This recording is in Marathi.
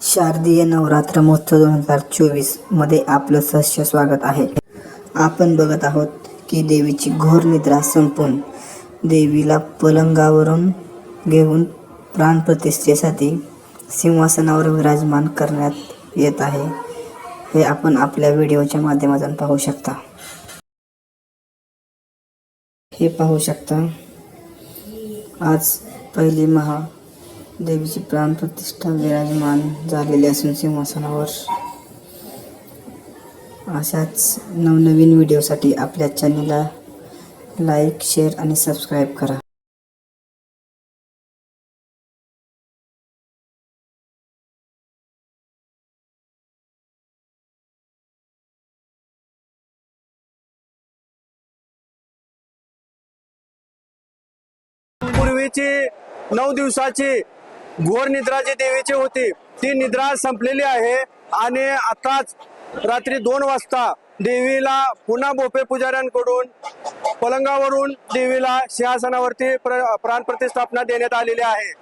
शारदीय नवरात्र महोत्सव दोन हजार चोवीसमध्ये आपलं सहस्य स्वागत आहे. आपण बघत आहोत की देवीची घोर निद्रा संपून देवीला पलंगावरून घेऊन प्राणप्रतिष्ठेसाठी सिंहासनावर विराजमान करण्यात येत आहे. हे आपण आपल्या व्हिडिओच्या माध्यमातून पाहू शकता. हे पाहू शकता. आज पहिली महा देवीची प्राणप्रतिष्ठा विराजमान झालेली असून सिंहासनावर. अशाच नवनवीन व्हिडिओसाठी आपल्या चॅनलला लाईक शेअर आणि सबस्क्राईब करा. पूर्वीची नऊ दिवसाची घोर निद्रा जी देवीची होती. ती निद्रा संपलेली आहे आणि आताच रात्री दोन वाजता देवीला पुन्हा बोपे पुजाऱ्यांकडून पलंगावरून देवीला सिंहासनावरती प्र प्राणप्रतिष्ठापना देण्यात आलेली आहे.